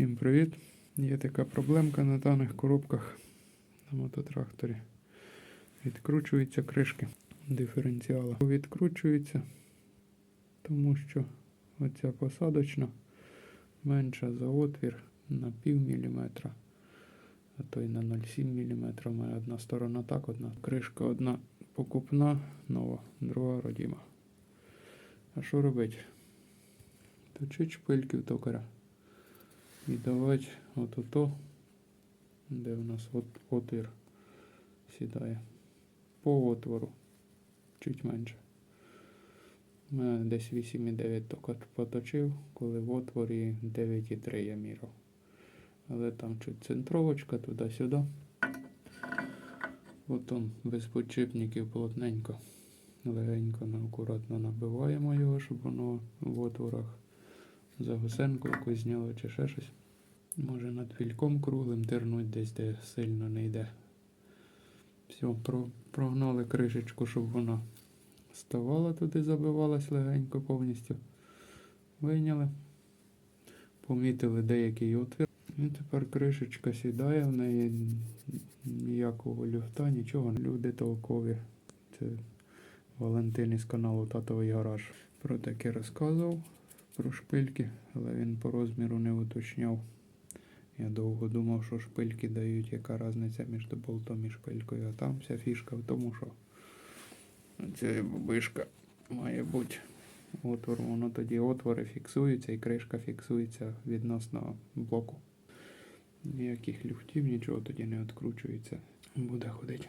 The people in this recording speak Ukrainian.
Всім привіт! Є така проблемка на даних коробках на мототракторі. Відкручуються кришки диференціала. Відкручуються, тому що оця посадочна менша за отвір на пів міліметра, а то й на 0,7 міліметра. У мене одна сторона так, одна кришка одна покупна, нова, друга родима. А що робити? Точить шпильки в токаря. І давати от ото, де у нас от, отвір сідає. По отвору. Чуть менше. У мене десь 8,9 токар поточив, коли в отворі 9,3 я міряв. Але там чуть центровочка туди-сюди. Потім без підшипників плотненько, легенько, акуратно набиваємо його, щоб воно в отворах за гусенку якось зняло чи ще щось. Може над фільком круглим тернуть десь, де сильно не йде. Все, про, прогнали кришечку, щоб вона ставала туди, забивалась легенько повністю. Вийняли. Помітили деякий отвір. І тепер кришечка сідає, в неї ніякого люфта, нічого. Люди толкові. Це Валентин із каналу Татовий гараж. Про таке розказував про шпильки, але він по розміру не уточняв. Я довго думав, що шпильки дають, яка різниця між болтом і шпилькою, а там вся фішка в тому, що ця бубишка має бути отвор, воно тоді отвори фіксуються і кришка фіксується відносно блоку. Ніяких люфтів, нічого тоді не відкручується. Буде ходити.